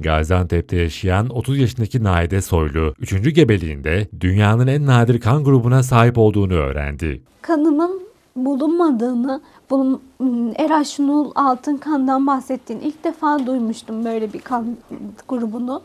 Gaziantep'te yaşayan 30 yaşındaki Naide Soylu, 3. gebeliğinde dünyanın en nadir kan grubuna sahip olduğunu öğrendi. kanımın bulunmadığını, bunun ım, Eraşnul altın kandan bahsettiğini ilk defa duymuştum böyle bir kan grubunu.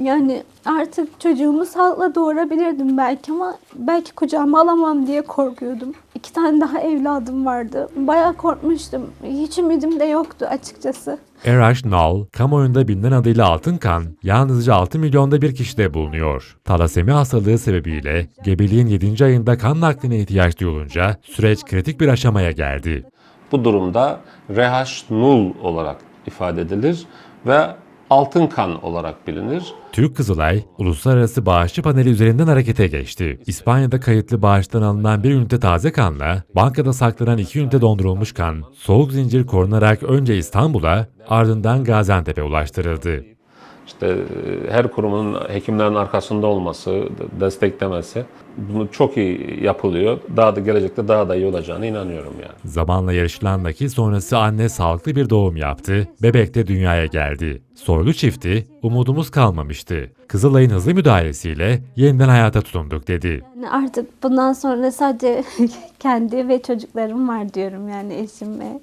Yani artık çocuğumu sağlıkla doğurabilirdim belki ama belki kucağıma alamam diye korkuyordum. İki tane daha evladım vardı. Bayağı korkmuştum. Hiç ümidim de yoktu açıkçası. Erash Nal, kamuoyunda bilinen adıyla altın kan, yalnızca 6 milyonda bir kişide bulunuyor. Talasemi hastalığı sebebiyle gebeliğin 7. ayında kan nakline ihtiyaç duyulunca süreç kritik bir aşamaya geldi. Bu durumda RH0 olarak ifade edilir ve altın kan olarak bilinir. Türk Kızılay, Uluslararası Bağışçı Paneli üzerinden harekete geçti. İspanya'da kayıtlı bağıştan alınan bir ünite taze kanla, bankada saklanan iki ünite dondurulmuş kan, soğuk zincir korunarak önce İstanbul'a, ardından Gaziantep'e ulaştırıldı. İşte e, her kurumun hekimlerin arkasında olması, desteklemesi bunu çok iyi yapılıyor. Daha da gelecekte daha da iyi olacağına inanıyorum yani. Zamanla yarışılan nakil sonrası anne sağlıklı bir doğum yaptı, bebek de dünyaya geldi. Soylu çifti, umudumuz kalmamıştı. Kızılay'ın hızlı müdahalesiyle yeniden hayata tutunduk dedi. Yani artık bundan sonra sadece kendi ve çocuklarım var diyorum yani eşim ve